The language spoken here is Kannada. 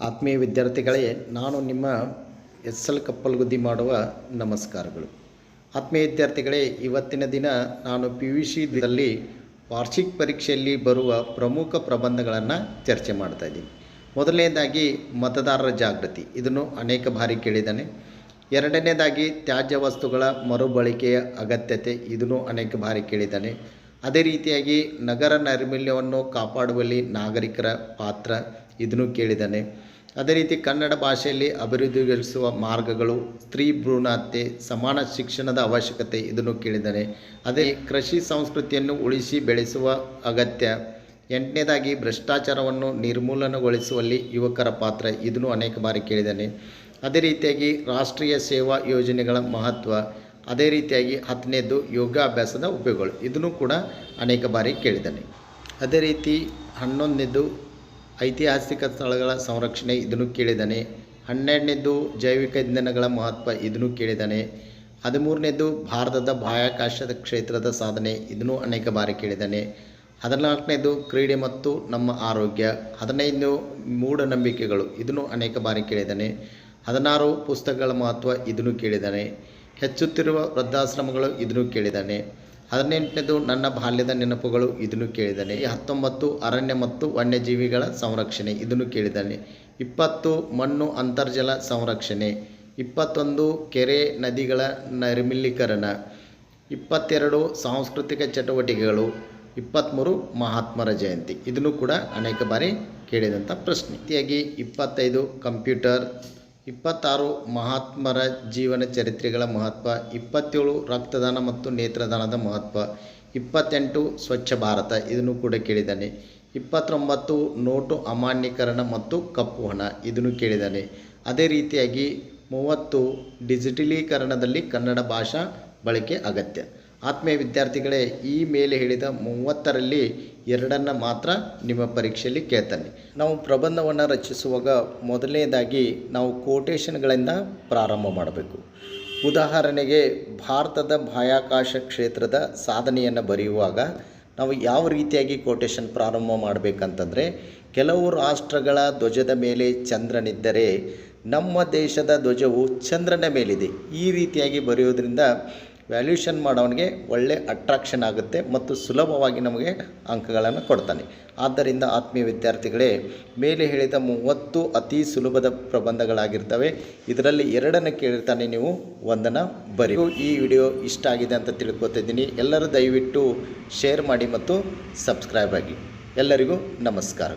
ಆತ್ಮೀಯ ವಿದ್ಯಾರ್ಥಿಗಳೇ, ನಾನು ನಿಮ್ಮ ಎಸ್ ಎಲ್ ಕಪ್ಪಲ್ಗುದ್ದಿ ಮಾಡುವ ನಮಸ್ಕಾರಗಳು. ಆತ್ಮೀಯ ವಿದ್ಯಾರ್ಥಿಗಳೇ, ಇವತ್ತಿನ ದಿನ ನಾನು ಪಿ ಯು ಸಿದಲ್ಲಿ ವಾರ್ಷಿಕ ಪರೀಕ್ಷೆಯಲ್ಲಿ ಬರುವ ಪ್ರಮುಖ ಪ್ರಬಂಧಗಳನ್ನು ಚರ್ಚೆ ಮಾಡ್ತಾ ಇದ್ದೀನಿ. ಮೊದಲನೇದಾಗಿ ಮತದಾರರ ಜಾಗೃತಿ. ಇದನ್ನು ಅನೇಕ ಬಾರಿ ಕೇಳಿದ್ದಾನೆ. ಎರಡನೇದಾಗಿ ತ್ಯಾಜ್ಯ ವಸ್ತುಗಳ ಮರುಬಳಕೆಯ ಅಗತ್ಯತೆ. ಇದನ್ನು ಅನೇಕ ಬಾರಿ ಕೇಳಿದ್ದಾನೆ. ಅದೇ ರೀತಿಯಾಗಿ ನಗರ ನೈರ್ಮಲ್ಯವನ್ನು ಕಾಪಾಡುವಲ್ಲಿ ನಾಗರಿಕರ ಪಾತ್ರ ಇದನ್ನು ಕೇಳಿದ್ದಾನೆ. ಅದೇ ರೀತಿ ಕನ್ನಡ ಭಾಷೆಯಲ್ಲಿ ಅಭಿವೃದ್ಧಿಗೊಳಿಸುವ ಮಾರ್ಗಗಳು ಸ್ತ್ರೀ ಭ್ರೂಣ ಹತ್ಯೆ ಸಮಾನ ಶಿಕ್ಷಣದ ಅವಶ್ಯಕತೆ ಇದನ್ನು ಕೇಳಿದ್ದಾನೆ. ಅದೇ ಕೃಷಿ ಸಂಸ್ಕೃತಿಯನ್ನು ಉಳಿಸಿ ಬೆಳೆಸುವ ಅಗತ್ಯ. ಎಂಟನೇದಾಗಿ ಭ್ರಷ್ಟಾಚಾರವನ್ನು ನಿರ್ಮೂಲನಗೊಳಿಸುವಲ್ಲಿ ಯುವಕರ ಪಾತ್ರ ಇದನ್ನು ಅನೇಕ ಬಾರಿ ಕೇಳಿದ್ದಾನೆ. ಅದೇ ರೀತಿಯಾಗಿ ರಾಷ್ಟ್ರೀಯ ಸೇವಾ ಯೋಜನೆಗಳ ಮಹತ್ವ. ಅದೇ ರೀತಿಯಾಗಿ ಹತ್ತನೇದು ಯೋಗಾಭ್ಯಾಸದ ಉಪಯೋಗಗಳು. ಇದನ್ನು ಕೂಡ ಅನೇಕ ಬಾರಿ ಕೇಳಿದ್ದಾನೆ. ಅದೇ ರೀತಿ ಹನ್ನೊಂದನೇದು ಐತಿಹಾಸಿಕ ಸ್ಥಳಗಳ ಸಂರಕ್ಷಣೆ ಇದನ್ನು ಕೇಳಿದ್ದಾನೆ. ಹನ್ನೆರಡನೇದು ಜೈವಿಕ ಇಂಧನಗಳ ಮಹತ್ವ ಇದನ್ನು ಕೇಳಿದ್ದಾನೆ. ಹದಿಮೂರನೇದು ಭಾರತದ ಬಾಹ್ಯಾಕಾಶದ ಕ್ಷೇತ್ರದ ಸಾಧನೆ ಇದನ್ನು ಅನೇಕ ಬಾರಿ ಕೇಳಿದ್ದಾನೆ. ಹದಿನಾಲ್ಕನೇದು ಕ್ರೀಡೆ ಮತ್ತು ನಮ್ಮ ಆರೋಗ್ಯ. ಹದಿನೈದು ಮೂಢನಂಬಿಕೆಗಳು ಇದನ್ನು ಅನೇಕ ಬಾರಿ ಕೇಳಿದ್ದಾನೆ. ಹದಿನಾರು ಪುಸ್ತಕಗಳ ಮಹತ್ವ ಇದನ್ನು ಕೇಳಿದ್ದಾನೆ. ಹೆಚ್ಚುತ್ತಿರುವ ವೃದ್ಧಾಶ್ರಮಗಳು ಇದನ್ನು ಕೇಳಿದ್ದಾನೆ ಹದಿನೆಂಟನೇದು ನನ್ನ ಬಾಲ್ಯದ ನೆನಪುಗಳು ಇದನ್ನು ಕೇಳಿದ್ದಾನೆ ಹತ್ತೊಂಬತ್ತು ಅರಣ್ಯ ಮತ್ತು ವನ್ಯಜೀವಿಗಳ ಸಂರಕ್ಷಣೆ ಇದನ್ನು ಕೇಳಿದ್ದಾನೆ ಇಪ್ಪತ್ತು ಮಣ್ಣು ಅಂತರ್ಜಲ ಸಂರಕ್ಷಣೆ. ಇಪ್ಪತ್ತೊಂದು ಕೆರೆ ನದಿಗಳ ನೈರ್ಮಲೀಕರಣ. ಇಪ್ಪತ್ತೆರಡು ಸಾಂಸ್ಕೃತಿಕ ಚಟುವಟಿಕೆಗಳು. ಇಪ್ಪತ್ತ್ಮೂರು ಮಹಾತ್ಮರ ಜಯಂತಿ. ಇದನ್ನು ಕೂಡ ಅನೇಕ ಬಾರಿ ಕೇಳಿದಂಥ ಪ್ರಶ್ನೆ. ರೀತಿಯಾಗಿ ಇಪ್ಪತ್ತೈದು ಕಂಪ್ಯೂಟರ್ ಇಪ್ಪತ್ತಾರು ಮಹಾತ್ಮರ ಜೀವನ ಚರಿತ್ರೆಗಳ ಮಹತ್ವ, ಇಪ್ಪತ್ತೇಳು ರಕ್ತದಾನ ಮತ್ತು ನೇತ್ರದಾನದ ಮಹತ್ವ, ಇಪ್ಪತ್ತೆಂಟು ಸ್ವಚ್ಛ ಭಾರತ ಇದನ್ನು ಕೂಡ ಕೇಳಿದ್ದಾನೆ. ಇಪ್ಪತ್ತೊಂಬತ್ತು ನೋಟು ಅಮಾನ್ಯೀಕರಣ ಮತ್ತು ಕಪ್ಪು ಹಣ ಇದನ್ನು ಕೇಳಿದ್ದಾನೆ. ಅದೇ ರೀತಿಯಾಗಿ ಮೂವತ್ತು ಡಿಜಿಟಲೀಕರಣದಲ್ಲಿ ಕನ್ನಡ ಭಾಷಾ ಬಳಕೆ ಅಗತ್ಯ. ಆತ್ಮೀಯ ವಿದ್ಯಾರ್ಥಿಗಳೇ, ಈ ಮೇಲೆ ಹೇಳಿದ ಮೂವತ್ತರಲ್ಲಿ ಎರಡನ್ನು ಮಾತ್ರ ನಿಮ್ಮ ಪರೀಕ್ಷೆಯಲ್ಲಿ ಕೇಳ್ತಾನೆ. ನಾವು ಪ್ರಬಂಧವನ್ನು ರಚಿಸುವಾಗ ಮೊದಲನೇದಾಗಿ ನಾವು ಕೋಟೇಶನ್ಗಳಿಂದ ಪ್ರಾರಂಭ ಮಾಡಬೇಕು. ಉದಾಹರಣೆಗೆ, ಭಾರತದ ಬಾಹ್ಯಾಕಾಶ ಕ್ಷೇತ್ರದ ಸಾಧನೆಯನ್ನು ಬರೆಯುವಾಗ ನಾವು ಯಾವ ರೀತಿಯಾಗಿ ಕೋಟೇಶನ್ ಪ್ರಾರಂಭ ಮಾಡಬೇಕಂತಂದರೆ, ಕೆಲವು ರಾಷ್ಟ್ರಗಳ ಧ್ವಜದ ಮೇಲೆ ಚಂದ್ರನಿದ್ದರೆ, ನಮ್ಮ ದೇಶದ ಧ್ವಜವು ಚಂದ್ರನ ಮೇಲಿದೆ. ಈ ರೀತಿಯಾಗಿ ಬರೆಯೋದ್ರಿಂದ ವ್ಯಾಲ್ಯೂಷನ್ ಮಾಡೋವನಿಗೆ ಒಳ್ಳೆ ಅಟ್ರಾಕ್ಷನ್ ಆಗುತ್ತೆ ಮತ್ತು ಸುಲಭವಾಗಿ ನಮಗೆ ಅಂಕಗಳನ್ನು ಕೊಡ್ತಾನೆ. ಆದ್ದರಿಂದ ಆತ್ಮೀಯ ವಿದ್ಯಾರ್ಥಿಗಳೇ, ಮೇಲೆ ಹೇಳಿದ ಮೂವತ್ತು ಅತಿ ಸುಲಭದ ಪ್ರಬಂಧಗಳಾಗಿರ್ತವೆ. ಇದರಲ್ಲಿ ಎರಡನ್ನು ಕೇಳಿರ್ತಾನೆ ನೀವು, ಒಂದನ್ನು ಬರಿ. ಈ ವಿಡಿಯೋ ಇಷ್ಟ ಆಗಿದೆ ಅಂತ ತಿಳ್ಕೊತಿದ್ದೀನಿ ಎಲ್ಲರೂ ದಯವಿಟ್ಟು ಶೇರ್ ಮಾಡಿ ಮತ್ತು ಸಬ್ಸ್ಕ್ರೈಬ್ ಆಗಿ. ಎಲ್ಲರಿಗೂ ನಮಸ್ಕಾರ.